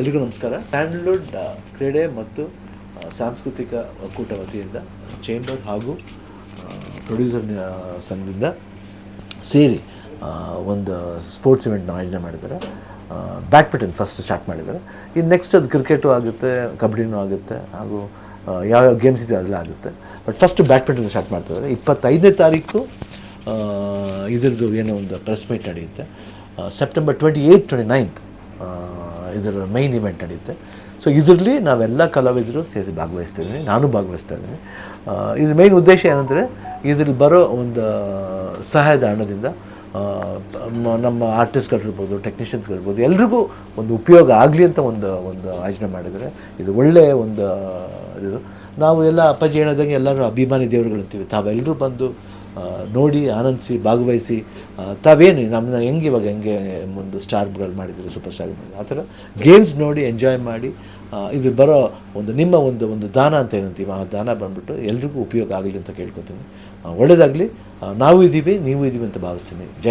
ಎಲ್ರಿಗೂ ನಮಸ್ಕಾರ. ಸ್ಯಾಂಡಲ್ವುಡ್ ಕ್ರೀಡೆ ಮತ್ತು ಸಾಂಸ್ಕೃತಿಕ ಒಕ್ಕೂಟ ವತಿಯಿಂದ, ಚೇಂಬರ್ ಹಾಗೂ ಪ್ರೊಡ್ಯೂಸರ್ ಸಂಘದಿಂದ ಸೇರಿ ಒಂದು ಸ್ಪೋರ್ಟ್ಸ್ ಇವೆಂಟ್ನ ಆಯೋಜನೆ ಮಾಡಿದ್ದಾರೆ. ಬ್ಯಾಡ್ಮಿಂಟನ್ ಫಸ್ಟ್ ಸ್ಟಾರ್ಟ್ ಮಾಡಿದ್ದಾರೆ. ಇನ್ನು ನೆಕ್ಸ್ಟ್ ಅದು ಕ್ರಿಕೆಟು ಆಗುತ್ತೆ, ಕಬಡ್ಡಿನೂ ಆಗುತ್ತೆ, ಹಾಗೂ ಯಾವ್ಯಾವ ಗೇಮ್ಸ್ ಇದೆ ಅದೆಲ್ಲ ಆಗುತ್ತೆ. ಬಟ್ ಫಸ್ಟ್ ಬ್ಯಾಡ್ಮಿಂಟನ್ ಸ್ಟಾರ್ಟ್ ಮಾಡ್ತಿದ್ದಾರೆ. ಇಪ್ಪತ್ತೈದನೇ ತಾರೀಕು ಇದರದ್ದು ಏನೋ ಒಂದು ಪ್ರೆಸ್ ಮೀಟ್ ನಡೆಯುತ್ತೆ. September twenty eight twenty ninth ಇದರ ಮೈನ್ ಇವೆಂಟ್ ನಡೆಯುತ್ತೆ ಸೊ ಇದರಲ್ಲಿ ನಾವೆಲ್ಲ ಕಲಾವಿದರು ಸೇರಿ ಭಾಗವಹಿಸ್ತಿದ್ದೀನಿ ನಾನು ಭಾಗವಹಿಸ್ತಾ ಇದ್ದೀನಿ. ಇದು ಮೈನ್ ಉದ್ದೇಶ ಏನಂದರೆ, ಇದ್ರಲ್ಲಿ ಬರೋ ಒಂದು ಸಹಾಯದ ಹಣದಿಂದ ನಮ್ಮ ಆರ್ಟಿಸ್ಟ್ಗಳಿರ್ಬೋದು ಟೆಕ್ನಿಷಿಯನ್ಸ್ಗಳಿರ್ಬೋದು ಎಲ್ರಿಗೂ ಒಂದು ಉಪಯೋಗ ಆಗಲಿ ಅಂತ ಒಂದು ಒಂದು ಆಯೋಜನೆ ಮಾಡಿದರೆ ಇದು ಒಳ್ಳೆಯ ಒಂದು ಇದು. ನಾವು ಎಲ್ಲ ಅಪ್ಪಾಜಿ ಹೇಳಿದಂಗೆ ಎಲ್ಲರೂ ಅಭಿಮಾನಿ ದೇವರುಗಳು ಅಂತೀವಿ ತಾವೆಲ್ಲರೂ ಬಂದು ನೋಡಿ, ಆನಂದಿಸಿ, ಭಾಗವಹಿಸಿ ತಾವೇನು ನಮ್ಮನ್ನ ಹೆಂಗೆ ಇವಾಗ ಹೆಂಗೆ ಒಂದು ಸ್ಟಾರ್ಗಳು ಮಾಡಿದ್ರು ಸೂಪರ್ ಸ್ಟಾರ್ ಮಾಡಿದ್ರು ಆ ಥರ ಗೇಮ್ಸ್ ನೋಡಿ ಎಂಜಾಯ್ ಮಾಡಿ ಇದು ಬರೋ ಒಂದು ನಿಮ್ಮ ಒಂದು ಒಂದು ದಾನ ಅಂತ ಏನಂತೀವಿ, ಆ ದಾನ ಬಂದ್ಬಿಟ್ಟು ಎಲ್ರಿಗೂ ಉಪಯೋಗ ಆಗಲಿ ಅಂತ ಕೇಳ್ಕೊತೀನಿ. ಒಳ್ಳೆಯದಾಗಲಿ ನಾವು ಇದ್ದೀವಿ ನೀವು ಇದ್ದೀವಿ ಅಂತ ಭಾವಿಸ್ತೀನಿ.